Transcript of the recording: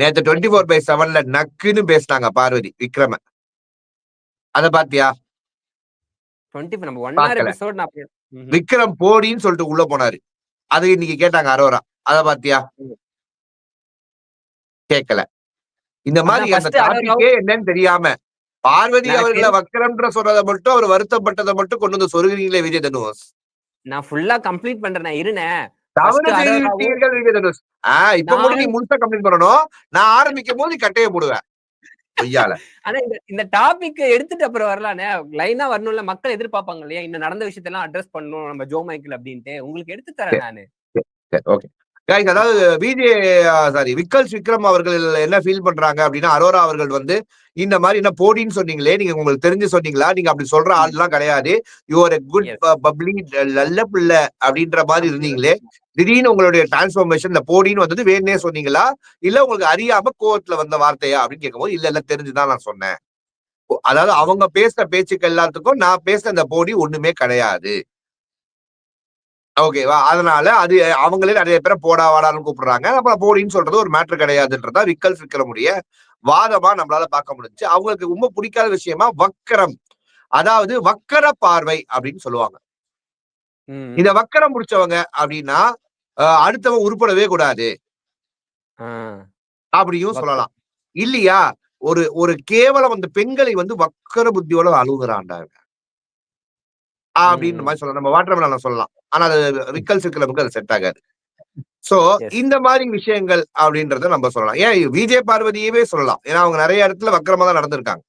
நேத்து twenty four by செவன்ல நக்குன்னு பேசினாங்க பார்வதி விக்ரம. அத பாத்தியா. விக்ரம் போடின்னு சொல்லிட்டு உள்ள போனாரு. அது இன்னைக்கு கேட்டாங்க அரோரா. அத பாத்தியா. கேட்கல இந்த மாதிரி அந்த டாபிக்கே என்னன்னு தெரியாம பார்வதி அவர்களை வக்கரம்ன்ற சொன்னதை மட்டும் அவர் வருத்தப்பட்டதை மட்டும் கொண்டு வந்து சொருகிறீங்களே விஜய் தனுஷ் நான் ஃபுல்லா கம்ப்ளீட் பண்றேன் இருனேன். இப்ப கூட நீ முழுசா கம்ப்ளீட் பண்ணணும். நான் ஆரம்பிக்கும் போது நீ கட்டைய போடுவேன் ஆனா இந்த இந்த டாபிக் எடுத்துட்டு அப்புறம் வரலானே லைனா வரணும்ல மக்கள் எதிர்பார்ப்பாங்க இல்லையா? இந்த நடந்த விஷயத்தெல்லாம் அட்ரஸ் பண்ணணும் நம்ம ஜோ மைக்கேல் அப்படின்ட்டு. உங்களுக்கு எடுத்து தரேன் நானு. ஓகே. கைஸ் அதாவது விஜய் சாரி விக்கல்ஸ் விக்ரம் அவர்கள் என்ன ஃபீல் பண்றாங்க அப்படின்னா அரோரா அவர்கள் வந்து இந்த மாதிரி என்ன போடின்னு சொன்னீங்களே நீங்க உங்களுக்கு தெரிஞ்சு சொன்னீங்களா? நீங்க அப்படி சொல்ற ஆள் எல்லாம் கிடையாது. Your good Yes. பப்ளி நல்ல பிள்ளை அப்படின்ற மாதிரி இருந்தீங்களே திடீர்னு உங்களுடைய டிரான்ஸ்ஃபர்மேஷன் இந்த போடின்னு வந்தது வேணே சொன்னீங்களா? இல்ல உங்களுக்கு அறியாம கோவத்துல வந்த வார்த்தையா அப்படின்னு கேட்கும்போது இல்ல இல்ல தெரிஞ்சுதான் நான் சொன்னேன். அதாவது அவங்க பேசுற பேச்சுக்கு எல்லாத்துக்கும் நான் பேசுற இந்த போடி ஒண்ணுமே கிடையாது. ஓகேவா அதனால அது அவங்களே நிறைய பேரை போடா வாடான்னு கூப்பிடுறாங்க. அப்புறம் போடின்னு சொல்றது ஒரு மேட்ரு கிடையாதுன்றதா விக்கல்ஸ் விக்ரமுடைய வாதமா நம்மளால பார்க்க முடிஞ்சு அவங்களுக்கு ரொம்ப பிடிக்காத விஷயமா வக்கரம். அதாவது வக்கர பார்வை அப்படின்னு சொல்லுவாங்க. இந்த வக்கரம் முடிச்சவங்க அப்படின்னா அடுத்தவன் உருப்படவே கூடாது. அப்படியும். சொல்லலாம். இல்லையா? ஒரு ஒரு கேவலம் அந்த பெண்களை வந்து வக்கர புத்தியோட அழுகுறாண்டாங்க அப்படின்னு ம். மாதிரி சொல்லலாம். நம்ம வாட்டர் சொல்லலாம். ஆனா அது விக்கல்ஸ் இருக்கிறவங்க அது செட் ஆகாது. சோ. இந்த மாதிரி விஷயங்கள் அப்படின்றத நம்ம சொல்லலாம். ஏன் விஜய் பார்வதியவே சொல்லலாம். ஏன்னா அவங்க நிறைய இடத்துல வக்கரமா தான் நடந்திருக்காங்க.